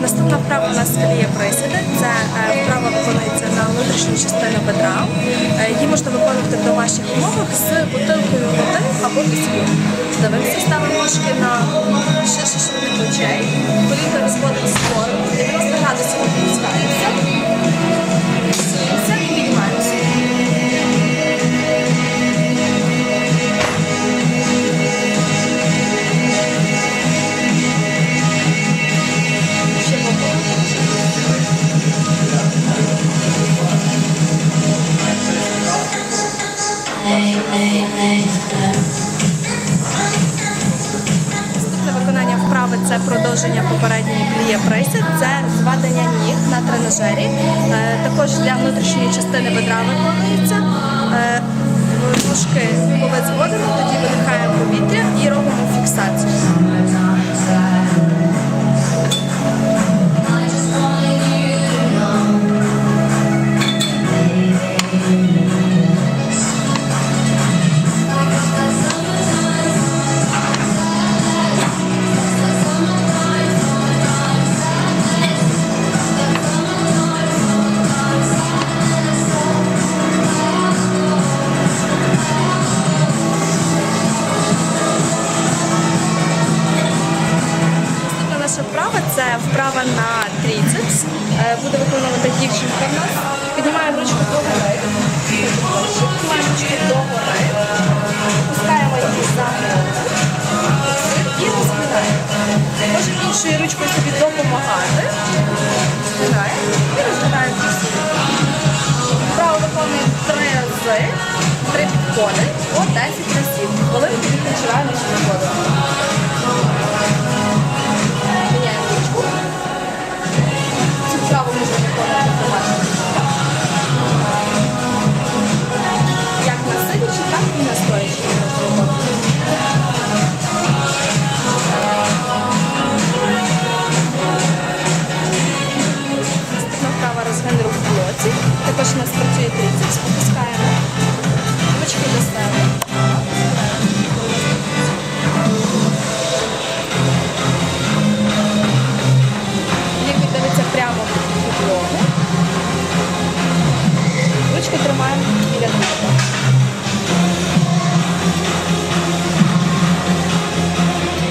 Наступна вправа у нас коліє присіди. Це е, вправа виконується на внутрішню частину бедра. Е, Її можна виконувати в домашніх умовах з бутилкою води або піску. Дивимося, ставимо ножки на ширше ширини плечей, коліна розводить в сторону, 90 градусів Наступне виконання вправи це продовження попередньої пліє присід, це зведення ніг на тренажері. Е, Також для внутрішньої частини бедра виконується. Вправа це вправа на тріцепс. Е, Буде виконувати дівчинка в нас. Піднімаємо ручку догори. Піднімаємо ручки догори. Опускаємо її за. І розгинаємо. Можемо іншою ручкою собі допомагати. Розгинаємо і розгинаємо всі. Вправо виконуємо три рази, три підходи по 10 разів. трансгендеру в блоці. Також у нас працює трицепс. Випускаємо Ручки доставимо. Ліквід дивиться прямо в. Ручки тримаємо біля дуба.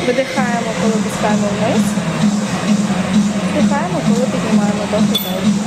Видихаємо, коли пускаємо вниз. Вдихаємо, коли піднімаємо до художнього.